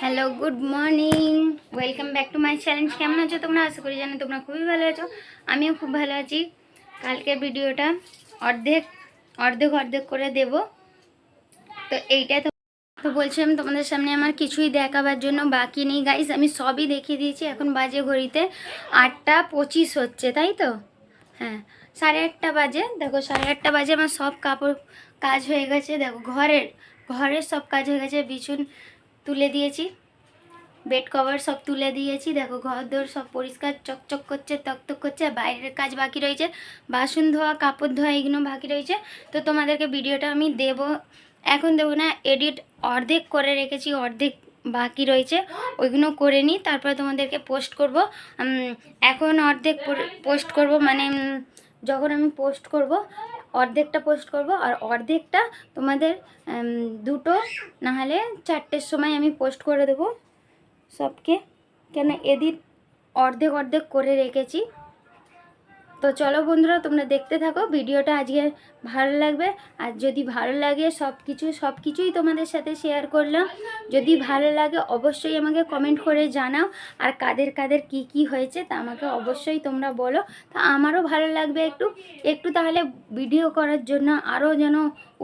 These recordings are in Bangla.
Hello, good morning. Welcome back to my challenge কেমন আছো তোমরা? আশা করি জানো তোমরা খুবই ভালো আছো। আমিও খুব ভালো আছি। কালকের ভিডিওটা অর্ধেক অর্ধেক অর্ধেক করে দেব। তো এইটা তো তো বলছিলাম তোমাদের সামনে আমার কিছুই দেখাবার জন্য বাকি নেই। গাইস আমি সবই দেখিয়ে দিয়েছি। এখন বাজে ঘড়িতে আটটা পঁচিশ হচ্ছে, তাই তো? হ্যাঁ সাড়ে আটটা বাজে। দেখো, সাড়ে আটটা বাজে। আমার সব কাপড় কাজ হয়ে গেছে। দেখো, ঘরের ঘরের সব কাজ হয়ে গেছে। বিছুন তুলে দিয়েছি। বেড কভার সব তুলে দিয়েছি। দেখো ঘর দোর সব পরিষ্কার, চকচক করছে, তকতক করছে, বাইরের কাজ বাকি রয়েছে। বাসন ধোয়া, কাপড় ধোয়া, এগুলো বাকি রয়েছে। তো তোমাদেরকে ভিডিওটা আমি দেব। এখন দেবো না, এডিট অর্ধেক করে রেখেছি, অর্ধেক বাকি রয়েছে। ওইগুলো করে নিই, তারপরে তোমাদেরকে পোস্ট করব। এখন অর্ধেক পোস্ট করব মানে যখন আমি পোস্ট করব অর্ধেকটা পোস্ট করব আর অর্ধেকটা তোমাদের দুটো, নাহলে চারটের সময় আমি পোস্ট করে দেবো সবকে। কেন এদিন অর্ধেক অর্ধেক করে রেখেছি। তো চলো বন্ধুরা, তোমরা দেখতে থাকো। ভিডিওটা আজকে ভালো লাগবে। আর যদি ভালো লাগে সব কিছু, সব কিছুই তোমাদের সাথে শেয়ার করলাম। যদি ভালো লাগে অবশ্যই আমাকে কমেন্ট করে জানাও। আর কাদের কাদের কি কি হয়েছে তা আমাকে অবশ্যই তোমরা বলো। তা আমারও ভালো লাগবে একটু। একটু তাহলে ভিডিও করার জন্য আরও যেন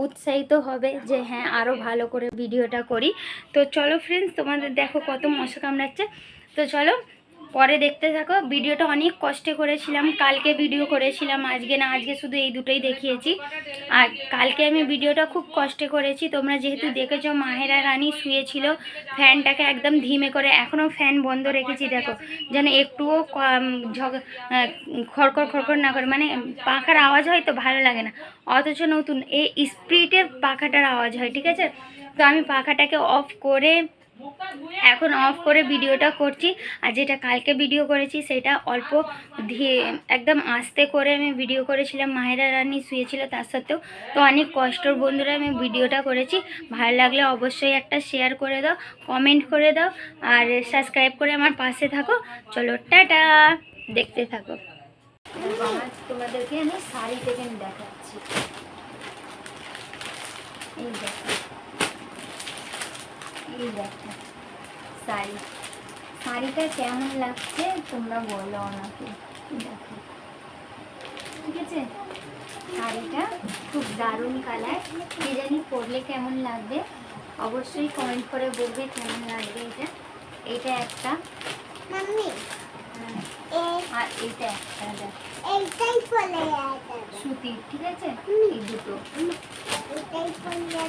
উৎসাহিত হবে যে হ্যাঁ আরও ভালো করে ভিডিওটা করি। তো চলো ফ্রেন্ডস তোমাদের দেখো কত মশা কামড়াচ্ছে। তো চলো পরে দেখতে থাকো। ভিডিওটা অনেক কষ্টে করেছিলাম, কালকে ভিডিও করেছিলাম, আজকে না, আজকে শুধু এই দুটোই দেখিয়েছি। আর কালকে আমি ভিডিওটা খুব কষ্টে করেছি। তোমরা যেহেতু দেখেছ, মাহেরা রানী শুয়েছিল, ফ্যানটাকে একদম ধিমে করে এখনও ফ্যান বন্ধ রেখেছি, দেখো। যেন একটুও খড়খড় খড়খড় না করে মানে পাখার আওয়াজ হয় তো ভালো লাগে না। অথচ নতুন, এই স্প্রিটের পাখাটার আওয়াজ হয়, ঠিক আছে? তো আমি পাখাটাকে অফ করে এখন অফ করে ভিডিওটা করছি। আর যেটা কালকে ভিডিও করেছি, সেটা অল্প ধীরে, একদম আস্তে করে আমি ভিডিও করেছিলাম। মায়েরা রানী শুয়েছিল তার সত্ত্বেও। তো অনেক কষ্টর বন্ধুরা, আমি ভিডিওটা করেছি। ভালো লাগলে অবশ্যই একটা শেয়ার করে দাও কমেন্ট করে দাও। আর সাবস্ক্রাইব করে আমার পাশে থাকো। চলো, টাটা! দেখতে থাকো। তোমাদেরকে আমি শাড়ি থেকে দেখাচ্ছি। এই দেখো। এই দেখো শাড়ি। শাড়িটা কেমন লাগছে তোমরা বলো আমাকে। দেখো। ঠিক আছে? শাড়িটা খুব দারুণ কালার কে জানি পরলে কেমন লাগবে? অবশ্যই কমেন্ট করে বলবে কেমন লাগবে এটা। এটা একটা। মাম্মি। হ্যাঁ, আর এটা একটা দেখো এইটাই ঠিক আছে? এই দুটো।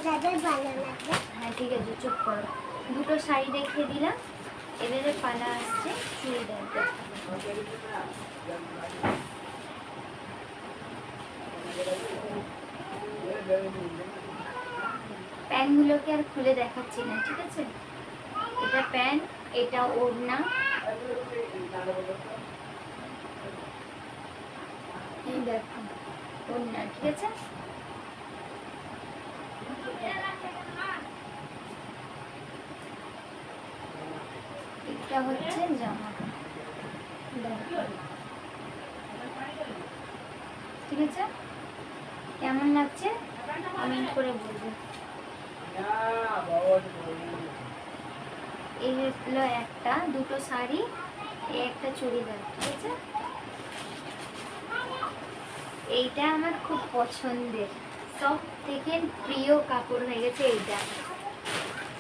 যাবে ভালো লাগবে হ্যাঁ ঠিক আছে চুপ করো। দুটো শাড়ি দেখিয়ে দিলাম। এবারে পালা আসছে চুড়িদার প্যান্টগুলোকে আর খুলে দেখাচ্ছি না ঠিক আছে? এটা প্যান্ট এটা ওড়না। এই দেখো ওড়না ঠিক আছে? এটা হচ্ছে জামা ঠিক আছে? কেমন লাগছে? কমেন্ট করে বলব। এই হলো একটা, দুটো শাড়ি, এই একটা চুড়িদার, ঠিক আছে? এইটা আমার খুব পছন্দের। সব থেকে প্রিয় কাপড় হয়ে গেছে এইটা।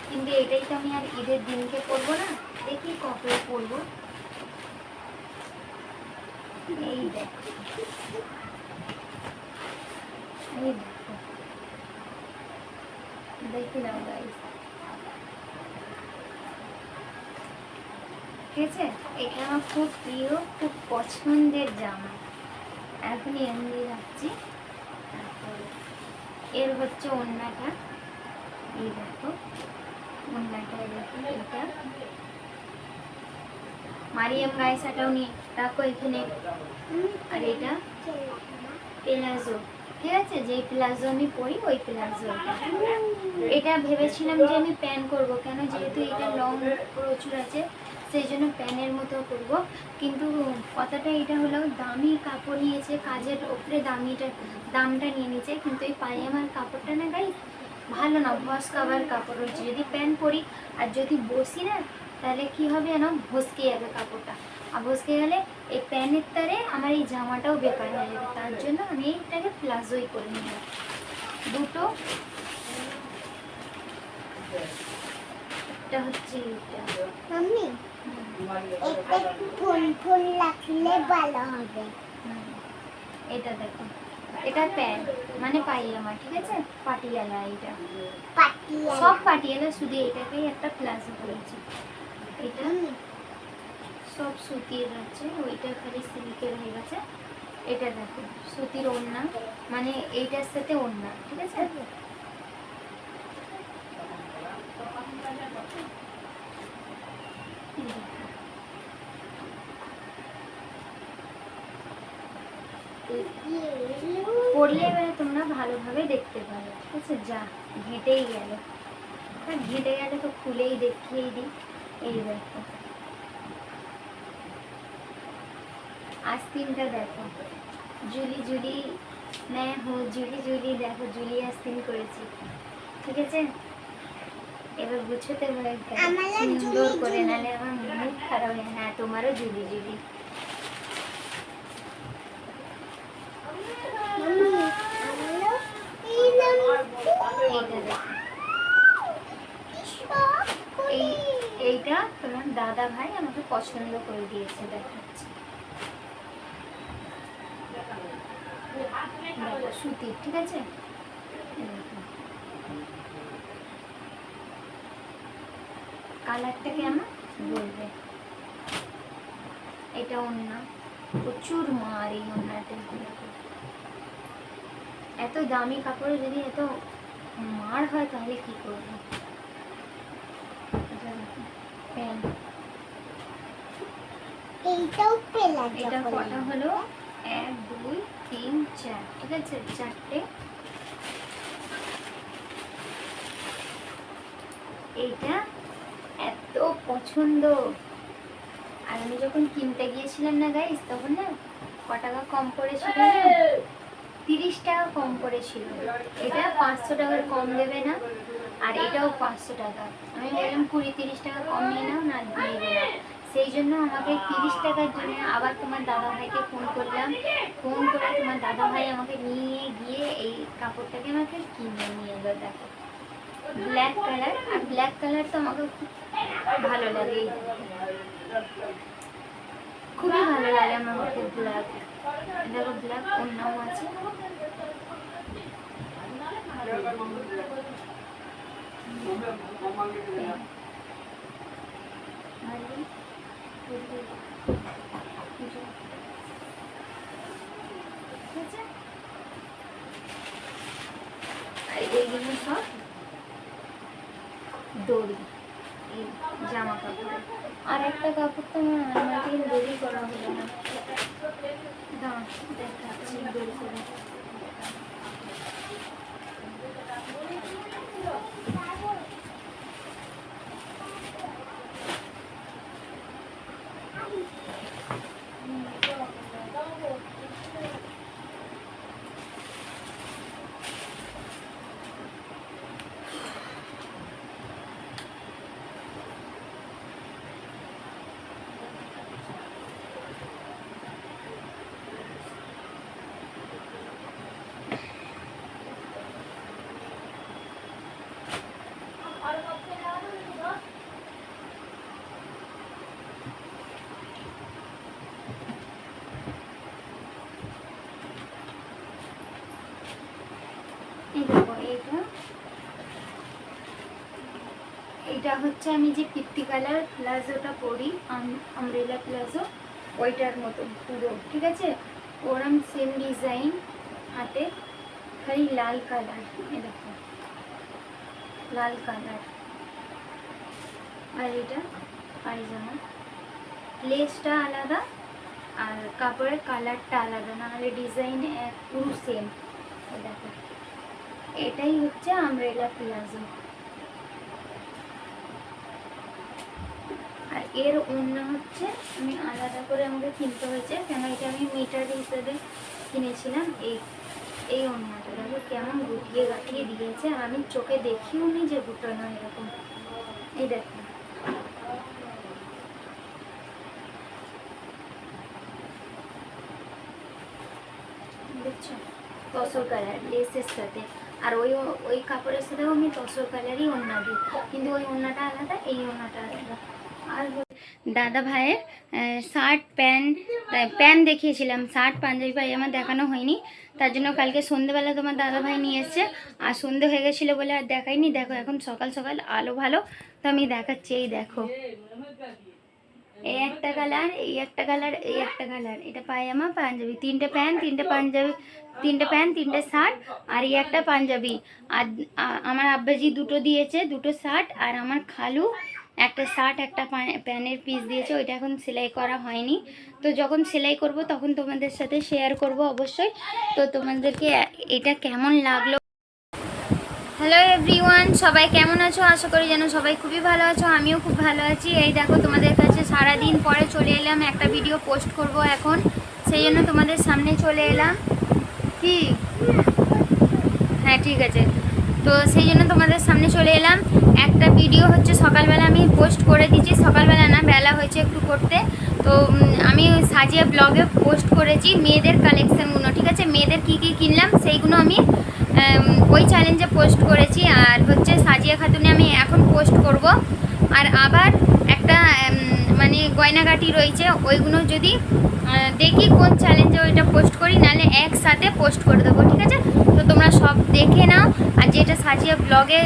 কিন্তু এটাই তো আমি আর ঈদের দিনকে পরবো না, দেখি কবে পরবো। এই দেখো। দেখে। নাও গাইস ঠিক আছে? এটা আমার খুব প্রিয়, খুব পছন্দের জামা। এখনই এমনি রাখছি। তারপরে এর হচ্ছে ওড়নাটা এই দেখো দেখো, এটা। মারিয়াম গাইসাটাও নিয়ে রাখো এখানে। আর এটা প্লাজো। ঠিক আছে, যে প্লাজো আমি পরি, ওই প্লাজো এটা ভেবেছিলাম যে আমি প্যান করব, কেন যেহেতু এটা লং প্রচুর আছে। সেই জন্য প্যানের মতো করব। কিন্তু কথাটা এটা হলো, দামি কাপড় নিয়েছে, কাজের ওপরে দামিটা, দামটা নিয়ে নিয়েছে। কিন্তু এই পাজামার কাপড়টা না গাই ভালো না ভস কাবার কাপড় রয়েছে যদি প্যান্ট পরি আর যদি বসি না, তাহলে কি হবে যেন ভসকে যাবে কাপড়টা। আর ভসকে গেলে এই প্যানের তারে আমার এই জামাটাও বেকার হয়ে যাবে। তার জন্য আমি এইটাকে প্লাজোই করে নিলাম দুটো। এটা হচ্ছে মাম্মি এটা ফুল ফুল রাখলে ভালো হবে। এটা দেখো। এটা প্যান্ট মানে পাইজামা ঠিক আছে? পাটিয়ালা এটা সব পাটিয়ালা শুধু এটাকেই একটা প্লাজো করেছে। এটা সব সুতির আছে ওইটা খালি সিল্কের হয়ে গেছে। এটা দেখো সুতির ওড়না মানে এইটার সাথে ওড়না ঠিক আছে এই দেখো। পড়লে এবারে তোমরা ভালোভাবে দেখতে পারো ঠিক আছে? যা ঘেঁটেই গেল। হ্যাঁ ঘেঁটে গেলে তো খুলেই দেখিয়েই দিই। এই দেখো। আস্তিনটা দেখো। জুলি জুলি मैं हूँ জুলি জুলি দেখো জুলি আস্তিন করেছি। ঠিক আছে? এবার গুছোতে পারে আমারও সুন্দর করে নালে আমার মুখ খারাপ হয় হ্যাঁ তোমারও জুলি জুলি মাম্মি আমারও এই এইটা দেখো নাম এই এইটা তোমার দাদা ভাই আমাকে পছন্দ করে দিয়েছে দেখাচ্ছে। দেখো, সুতির ঠিক আছে? কালারটা কেমন? বলবে। এটা ওন্না প্রচুর মার এই এত দামি কাপড়ে যদি এত মার হয় তাহলে কি করব? এটা এইটাও পেলা এটা কটা হলো? এক দুই তিন চার। ঠিক আছে? চারটে। এইটা এত পছন্দ। আর আমি যখন কিনতে গিয়েছিলাম না গাইস তখন না ক টাকা কম পড়েছিল তিরিশ টাকা কম পড়েছিল। এটা পাঁচশো টাকার কম দেবে না? আর এটাও পাঁচশো টাকা। আমি বললাম, কুড়ি, তিরিশ টাকা কম নিয়ে নাও, না নেবে না। সেই জন্য আমাকে তিরিশ টাকার জন্য আবার তোমার দাদা ভাইকে ফোন করলাম। ফোন করে তোমার দাদা ভাই আমাকে নিয়ে গিয়ে এই কাপড়টাকে আমাকে কিনে নিয়ে এলো, দেখো। ব্ল্যাক কালার আর ব্ল্যাক কালার তো আমাকে খুব ভালো লাগে। খুবই ভালো লাগে মধ্যে ব্ল্যাক দেখো ব্ল্যাক অন্যও আছে। এইগুলো সব দড়ি জামা কাপড় আর একটা কাপড় তো দড়ি করা হলো না। দাঁড়া দেখাচ্ছি এই দেখো এইটা এটা হচ্ছে আমি যে পিত্তি কালার প্লাজোটা পরি আমরেলা প্লাজো, ওইটার মতো পুরো, ঠিক আছে? ওরম সেম ডিজাইন হাতে, খালি লাল কালার এই দেখো। লাল কালার আর এটা পায়জামা। লেসটা আলাদা, আর কাপড়ের কালারটা আলাদা, নাহলে ডিজাইন পুরো সেম দেখো। এটাই হচ্ছে আমরেলা প্লাজো। এর অন্য হচ্ছে, আমি আলাদা করে আমাকে কিনতে হয়েছে। কেন এটা আমি মিটার হিসেবে কিনেছিলাম, এই এই ওড়নাটা দেখো কেমন গুটিয়ে গাঠিয়ে দিয়েছে আমি চোখে দেখিও নি যে গুটানো এরকম। এই দেখো। তসর কালার লেসের সাথে। আর ওই ওই কাপড়ের সাথেও আমি তসর কালারই ওড়না দিই। কিন্তু ওই ওড়নাটা আলাদা, এই ওড়নাটা আলাদা। দাদা ভাইয়ের শার্ট প্যান্ট প্যান্ট দেখিয়েছিলাম শার্ট পাঞ্জাবি পায়জামা দেখানো হয়নি। তার জন্য কালকে সন্ধেবেলা তোমার দাদা ভাই নিয়ে এসছে। আর সন্ধে হয়ে গেছিল বলে আর দেখাইনি দেখো এখন সকাল সকাল আলো ভালো, তো আমি দেখাচ্ছি, এই দেখো। এই একটা কালার এই একটা কালার এই একটা কালার এটা পায়জামা, পাঞ্জাবি। তিনটে প্যান্ট তিনটে পাঞ্জাবি, তিনটে প্যান্ট তিনটে শার্ট আর এই একটা পাঞ্জাবি। আর আমার আব্বাজি দুটো দিয়েছে, দুটো শার্ট আর আমার খালু একটা শার্ট, একটা প্যানের পিস দিয়েছে, ওইটা এখন সেলাই করা হয়নি। তো যখন সেলাই করব, তখন তোমাদের সাথে শেয়ার করব অবশ্যই। তো তোমাদেরকে এটা কেমন লাগল? হ্যালো এভরিওয়ান সবাই কেমন আছো? আশা করি যেন সবাই খুবই ভালো আছো, আমিও খুব ভালো আছি। এই দেখো, তোমাদের কাছে সারা দিন পরে চলে এলাম, একটা ভিডিও পোস্ট করব এখন। সেই জন্য তোমাদের সামনে চলে এলাম। কি? হ্যাঁ ঠিক আছে। তো সেই জন্য তোমাদের সামনে চলে এলাম। একটা ভিডিও হচ্ছে সকালবেলা আমি পোস্ট করে দিচ্ছি সকালবেলা না, বেলা হয়েছে একটু করতে। তো আমি সাজিয়া ব্লগে পোস্ট করেছি মেয়েদের কালেকশানগুলো ঠিক আছে? মেয়েদের কী কী কিনলাম সেইগুলো আমি ওই চ্যালেঞ্জে পোস্ট করেছি। আর হচ্ছে সাজিয়া খাতুনে আমি এখন পোস্ট করব। আর আবার একটা মানে গয়নাগাটি রয়েছে, ওইগুলো যদি দেখি কোন চ্যালেঞ্জে ওইটা পোস্ট করি, নাহলে একসাথে পোস্ট করে দেবো, ঠিক আছে? তো তোমরা সব দেখে নাও, আর যেটা সাজিয়ে ব্লগে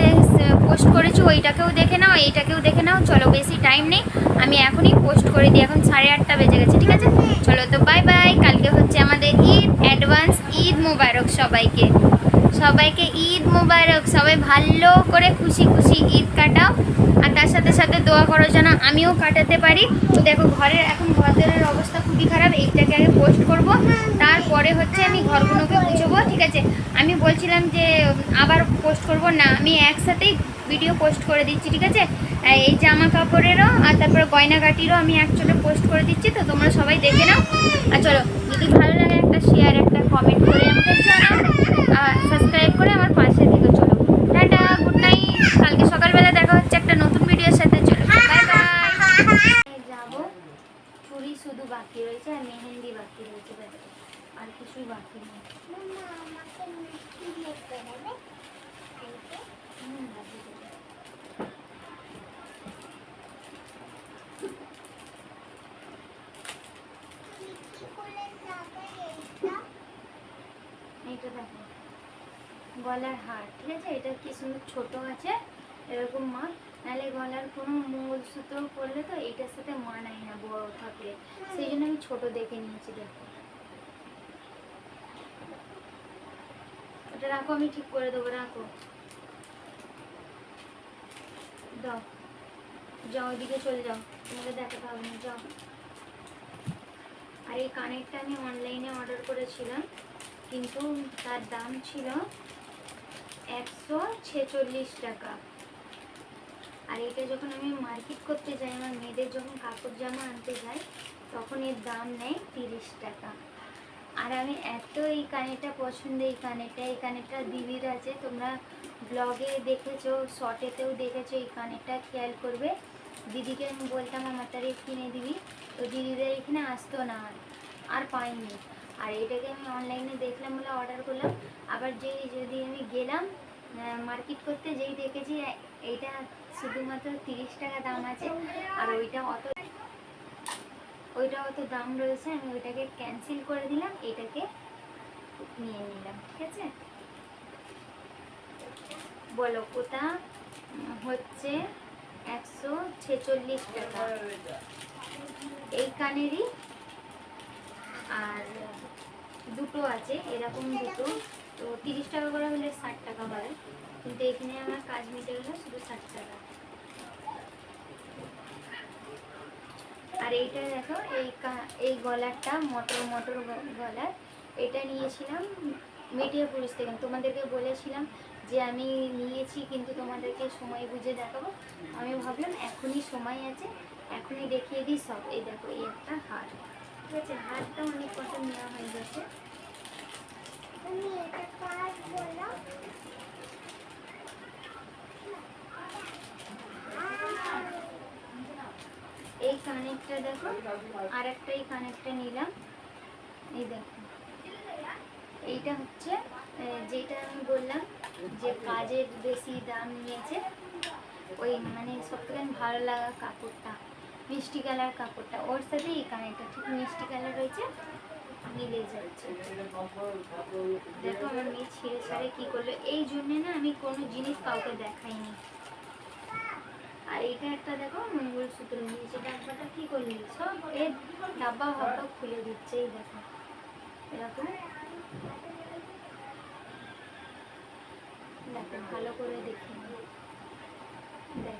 পোস্ট করেছি, ওইটাকেও দেখে নাও, এইটাকেও দেখে নাও, চলো বেশি টাইম নেই, আমি এখনই পোস্ট করে দিই, এখন সাড়ে আটটা বেজে গেছে, ঠিক আছে? চলো তো বাই বাই কালকে হচ্ছে আমাদের ঈদ অ্যাডভান্স ঈদ মোবারক সবাইকে। সবাইকে ঈদ মোবারক। সবাই ভালো করে খুশি খুশি ঈদ কাটাও। আর তার সাথে সাথে দোয়া করো যেন আমিও কাটাতে পারি। তো দেখো ঘরের এখন ঘরের অবস্থা খুবই খারাপ, এইটাকে আগে পোস্ট করব। তারপরে হচ্ছে আমি ঘরগুলোকে গুছবো, ঠিক আছে? আমি বলছিলাম যে, আবার পোস্ট করব না, আমি একসাথেই ভিডিও পোস্ট করে দিচ্ছি, ঠিক আছে? এই জামা কাপড়েরও আর তারপরে গয়নাগাটিরও আমি একচোটে পোস্ট করে দিচ্ছি, তো তোমরা সবাই দেখে নাও। আর চলো, যদি ভালো লাগে একটা শেয়ার একটা কমেন্ট করে আমাকে জানাও। সাবস্ক্রাইব করে আমার পাশে থেকে চলো টাটা গুড নাইট কালকে সকালবেলা দেখা হচ্ছে একটা নতুন ভিডিওর সাথে চলো বাই বাই যাব চুড়ি শুধু বাকি রয়েছে আর মেহেন্দি বাকি রয়েছে ব্যাস। আর কিছুই বাকি নেই মামা আমাকে মিষ্টি লেগে দেবে হুম, বাকি রয়েছে। মিষ্টি করে লাগাই এইটা এইটা দেখো গলার হার, ঠিক আছে? এটা কি সুন্দর ছোট আছে? এরকম মা নাহলে গলার কোনো মঙ্গলসূত্র পরলে তো এইটার সাথে মানায় না বড় থাকলে। সেই জন্য আমি ছোট দেখে নিয়েছি, দেখো। ওটা রাখো, আমি ঠিক করে দেবো, রাখো। দাও। যাও ওইদিকে চলে যাও। তোমাকে দেখাতে হবে না, যাও। আর এই কানেরটা আমি অনলাইনে অর্ডার করেছিলাম, কিন্তু তার দাম ছিল একশো ছেচল্লিশ টাকা। আর এটা যখন আমি মার্কেট করতে যাই, আমার মেয়েদের যখন কাপড় জামা আনতে যাই, তখন এর দাম নেয় তিরিশ টাকা। আর আমি এত এই কানেরটা পছন্দ, এই কানেরটা এই কানেরটা দিদির আছে, তোমরা ব্লগে দেখেছ শর্টেতেও দেখেছ, এই কানেরটা খেয়াল করবে। দিদিকে আমি বলতাম, আমার তারে কিনে দিবি। তো দিদিদের এখানে আসতো না। আর পাইনি। আর এটাকে আমি অনলাইনে দেখলাম বলে অর্ডার করলাম। আবার যেই যদি আমি গেলাম মার্কেট করতে যেই দেখেছি এইটা শুধুমাত্র তিরিশ টাকা দাম আছে। আর ওইটা অত ওইটা অত দাম রয়েছে আমি ওইটাকে ক্যান্সেল করে দিলাম এটাকে নিয়ে নিলাম ঠিক আছে? বলো উম, হচ্ছে একশো ছেচল্লিশ টাকা। এই কানেরই আর দুটো আছে, এরকম দুটো। তো তিরিশ টাকা করে হলে ষাট টাকা হয় কিন্তু এখানে আমার কাজ মিটে গেলে শুধু ষাট টাকা। আর এইটা দেখো, এই এই গলারটা, মটর মটর গলার। এটা নিয়েছিলাম মিডিয়া পুলিশ থেকে। তোমাদেরকে বলেছিলাম যে আমি নিয়েছি, কিন্তু তোমাদেরকে সময় বুঝে দেখাবো। আমি ভাবলাম এখনই সময় আছে, এখনই দেখিয়ে দিই সব। এই দেখো, এই একটা হার। ঠিক আছে হারটা অনেক কত নেওয়া হয়ে গেছে। এই আর একটা এই নিলাম। এই এইটা হচ্ছে যেটা আমি বললাম যে কাজের বেশি দাম নিয়েছে, ওই মানে সব থেকে ভালো লাগা কাপড়টা। মিষ্টি কালার কাপড়টা ওর সাথে এই কানেরটা ঠিক মিষ্টি কালার রয়েছে, মিলে যাচ্ছে। দেখো আমার মেয়ে ছিঁড়ে ছাড়ে কি করল? এই জন্যে না আমি কোনো জিনিস কাউকে দেখাইনি। আর এইটা একটা দেখো মঙ্গলসূত্র নিয়েছে ডাব্বাটা কি করলি? সব এর ডাব্বা হাব্বা খুলে দিচ্ছে, এই দেখো। এরকম। দেখো, ভালো করে দেখে। দেখ।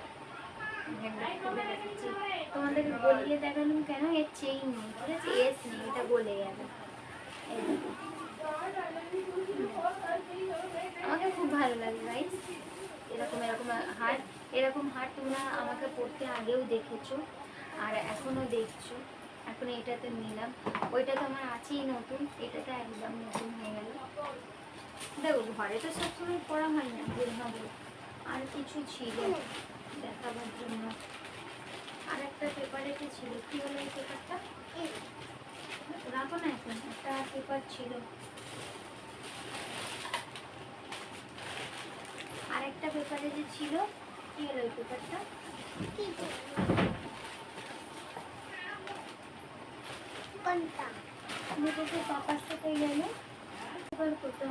বলিয়ে দেখালাম কেন? এর চেইন নেই, ঠিক আছে? এস নেই এটা বলে গেল। আমাকে খুব ভালো লাগে গাইস এরকম এরকম হার এরকম হার তোমরা আমাকে পড়তে আগেও দেখেছ, আর এখনও দেখছ। এখন এটাতে নিলাম। ওইটা তো আমার আছেই নতুন, এটা তো একদম নতুন হয়ে গেল। দেখো, ঘরে তো সবসময় পড়া হয় না, ভুল আর কিছু ছিল, দেখাবার জন্য। আর একটা পেপারে ছিল কি হলো এই পেপারটা রাখো না এখন একটা পেপার ছিল। আরেকটা পেপারে যে ছিল কি হলো ওই পেপারটা দেখেছ পাপার সাথে গেলে পেপার কোথা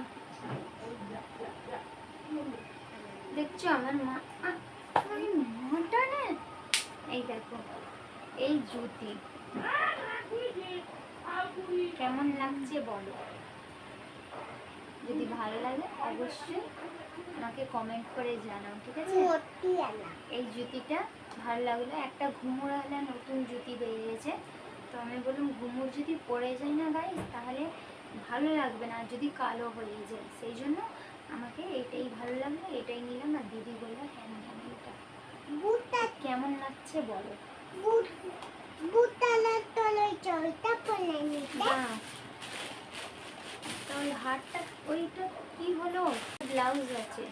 দেখছ আমার মা আহ, আমার এই মাটা না এই দেখো এই জুতি। কেমন লাগছে বলো? যদি ভালো লাগে অবশ্যই আমাকে কমেন্ট করে জানাও ঠিক আছে? এই জুতিটা ভালো লাগল। একটা ঘুমুর আলা নতুন জুতি বেরিয়েছে। তো আমি বললাম ঘুমুর যদি পড়ে যায় না গাইস তাহলে ভালো লাগবে না আর যদি কালো হয়ে যায়। সেই জন্য আমাকে এটাই ভালো লাগল এটাই নিলাম আর দিদি বলল হ্যাঁ নিলাম এটা বুটা কেমন লাগছে বলো? বুট বুটালার তলায় চলটা পড়ে নিতে তাহলে হারটা ওইটা কি হলো? ব্লাউজ আছে।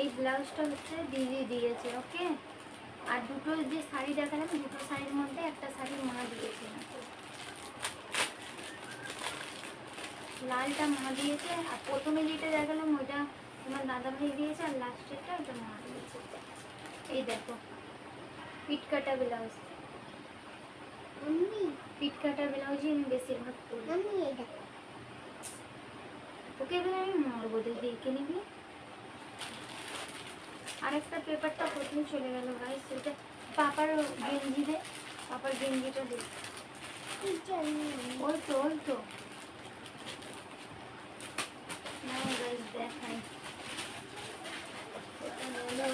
এই ব্লাউজটা হচ্ছে দিদি দিয়েছে ওকে? আর দুটো যে শাড়ি দেখালাম দুটো শাড়ির মধ্যে একটা শাড়ি মা দিয়েছে। লালটা মা দিয়েছে আর প্রথমে যেটা দেখালাম ওইটা তোমার দাদা ভাই দিয়েছে আর লাস্টেরটা ওটা মা দিয়েছে। এই দেখো। পিট কাটা ব্লাউজ। আমি পিট কাটা ব্লাউজই আমি বেশিরভাগ করি আমি এটা ওকে এবার আমি মারবো দেখে দেখে নিবি আরেকটা পেপারটা প্রথমে চলে গেল ভাই সেটা পাপার গেঞ্জি দে পাপার গেঞ্জিটা দে ওই তো ওই তো দেখাই এটা হলো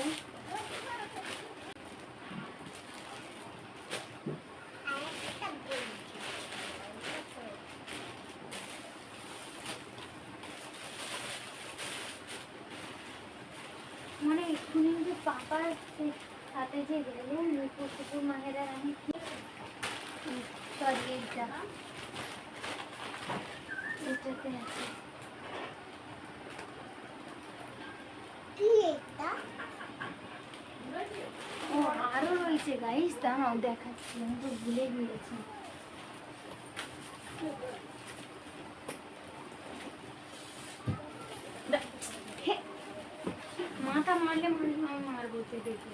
আরেকটা বলছি মানে এক্ষুনি যে পাপার সে- সাথে যে গেলে নুপুর টুপুর মাহেরা আমি সরি এইটা এটাতে আছে কি এটা ও আরও রয়েছে গাইস দেখাচ্ছি আমি তো ভুলে গিয়েছি মাথা মারলে মারলে মারবো দেখি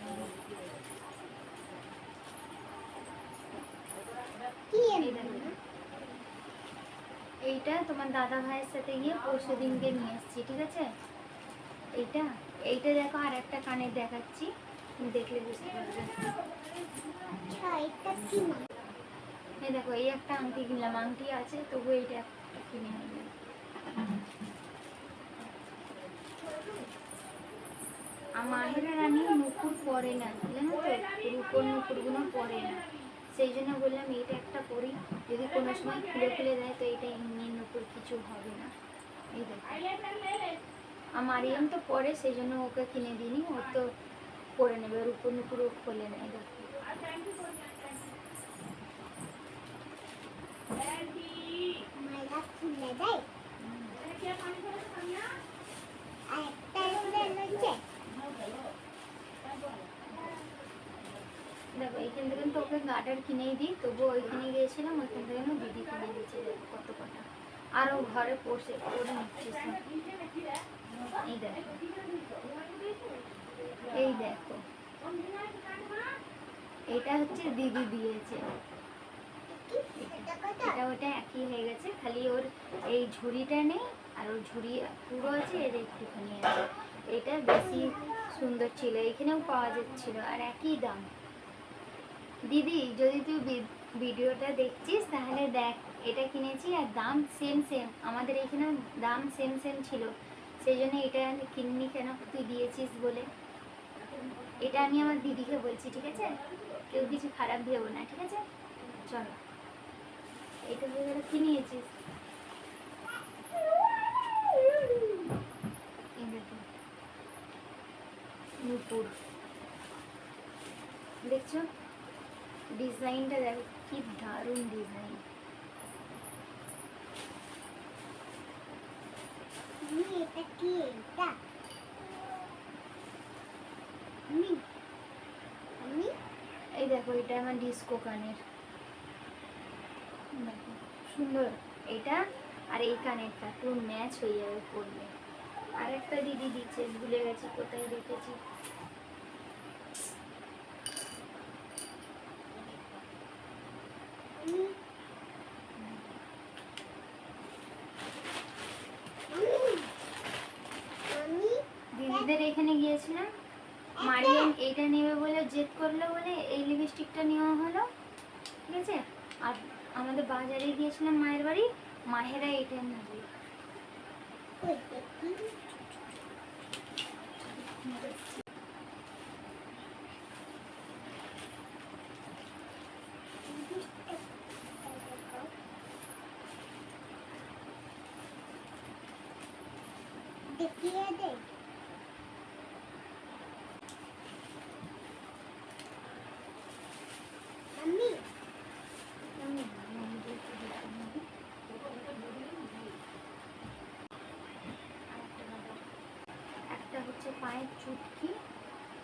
কি। এইটা তোমার দাদা ভাইয়ের সাথে গিয়ে পরশু দিনকে নিয়ে এসেছি ঠিক আছে? এইটা এইটা দেখো আর একটা কানের দেখাচ্ছি দেখলে বুঝতে পারবে। আচ্ছা এই দেখো এই একটা আংটি কিনলাম আংটি আছে তবু এইটা একটা কিনে নিলাম। আর মাহিরা রানী নুপুর পরে না জানো তো? রূপোর নুপুরগুলো পরে না। সময় খুলে খুলে দেয় তো এটা এমনির উপর কিছু হবে না। এই আমার মারিয়াম তো পরে সেই জন্য ওকে কিনে দিইনি ও তো পরে নেবে ওর উপর পুরো খোলে নেয় দেখ। খুলে দেয়? আরেকটা খুলে নিচ্ছে হুম। এইখান থেকে তো ওকে গার্ডার কিনেই দিই, তবুও ওইখানে গিয়েছিলাম, ওইখান থেকে না দিদি কিনে দিয়েছে দেখো কত কটা। আরও ঘরে পড়ছে করে নিচ্ছিস এই দেখো। এই দেখো। এটা হচ্ছে দিদি দিয়েছে। এটা ওটা একই হয়ে গেছে, খালি ওর এই ঝুড়িটা নেই, আর ওর ঝুড়ি পুরো আছে, এর একটুখানি আছে। এটা বেশি সুন্দর ছিল, এখানেও পাওয়া যাচ্ছিল, আর একই দাম। দিদি, যদি তুই ভিডিওটা দেখছিস, তাহলে দেখ, এটা কিনেছি আর দাম সেম সেম আমাদের এখানে দাম সেম সেম ছিল। সেই জন্য এটা আমি কিনিনি কেন? তুই দিয়েছিস বলে। এটা আমি আমার দিদিকে বলছি, ঠিক আছে? কেউ কিছু খারাপ ভেবো না, ঠিক আছে? চলো। এটা ভেবে কি এই দেখছ? ডিজাইনটা দেখো কি দারুণ ডিজাইন আমি এটা কি এটা? আমি আমি এই দেখো এটা আমার ডিস্কো কানের। সুন্দর। এটা আর এই কানেরটা পুরো ম্যাচ হয়ে যাবে পরলে। আর একটা দিদি দিচ্ছে ভুলে গেছি কোথায় দেখেছি আমি আমি দিদিদের এখানে গিয়েছিলাম মারিয়াম এইটা নেবে বলে জেদ করল বলে এই লিপস্টিকটা নেওয়া হলো? ঠিক আছে? আর আমাদের বাজারে গিয়েছিলাম মায়ের বাড়ি মাহেরা এটা কই দেখি দেখিয়ে দে আমি একটা হচ্ছে পায়ের চুটকি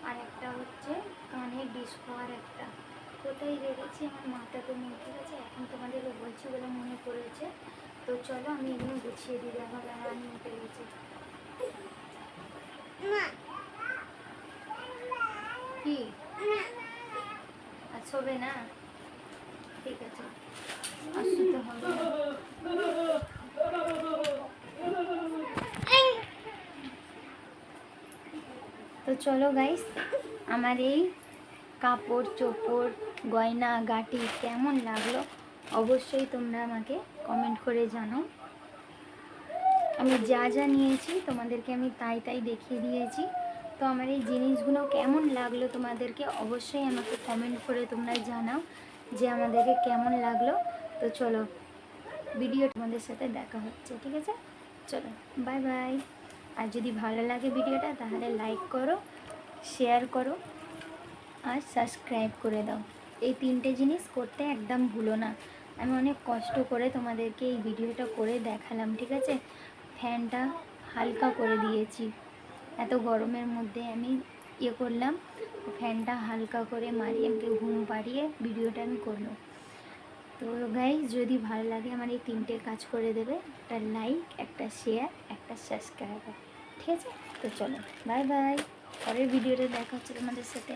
আর একটা হচ্ছে কানের ডিস্কো আর একটা। কোথায় রেখেছি? আমার মাথাতে নেই ঠিক আছে এখন তোমাদেরকে বলছি বলে মনে পড়েছে। তো চলো আমি এগুলো গুছিয়ে দিই। আমার রানি উঠে গেছে মা কি? আর ছবে না? ঠিক আছে। আসতে হবে চলো গাইস আমার এই কাপড়, চোপড়, গয়না, গাটি কেমন লাগল অবশ্যই তোমরা আমাকে কমেন্ট করে জানো আমি যা যা নিয়েছি তোমাদেরকে আমি তাই তাই দেখিয়ে দিয়েছি। তো আমার এই জিনিসগুলো কেমন লাগল তোমাদেরকে অবশ্যই আমাকে কমেন্ট করে তোমরা জানাও যে আমাদেরকে কেমন লাগল। তো চলো ভিডিও তোমাদের সাথে দেখা হচ্ছে, ঠিক আছে? চলো বাই বাই আর যদি ভালো লাগে ভিডিওটা, তাহলে লাইক করো শেয়ার করো আর সাবস্ক্রাইব করে দাও। এই তিনটে জিনিস করতে একদম ভুলো না। আমি অনেক কষ্ট করে তোমাদেরকে এই ভিডিওটা করে দেখালাম, ঠিক আছে? ফ্যানটা হালকা করে দিয়েছি। এত গরমের মধ্যে আমি ইয়ে করলাম, ফ্যানটা হালকা করে মারিয়ামকে ঘুম পাড়িয়ে ভিডিওটা আমি করলাম। তো গাইজ যদি ভালো লাগে আমার এই তিনটে কাজ করে দেবে, একটা লাইক একটা শেয়ার একটা সাবস্ক্রাইবার ঠিক আছে? তো চলো বাই বাই পরের ভিডিওটা দেখা হচ্ছে তোমাদের সাথে।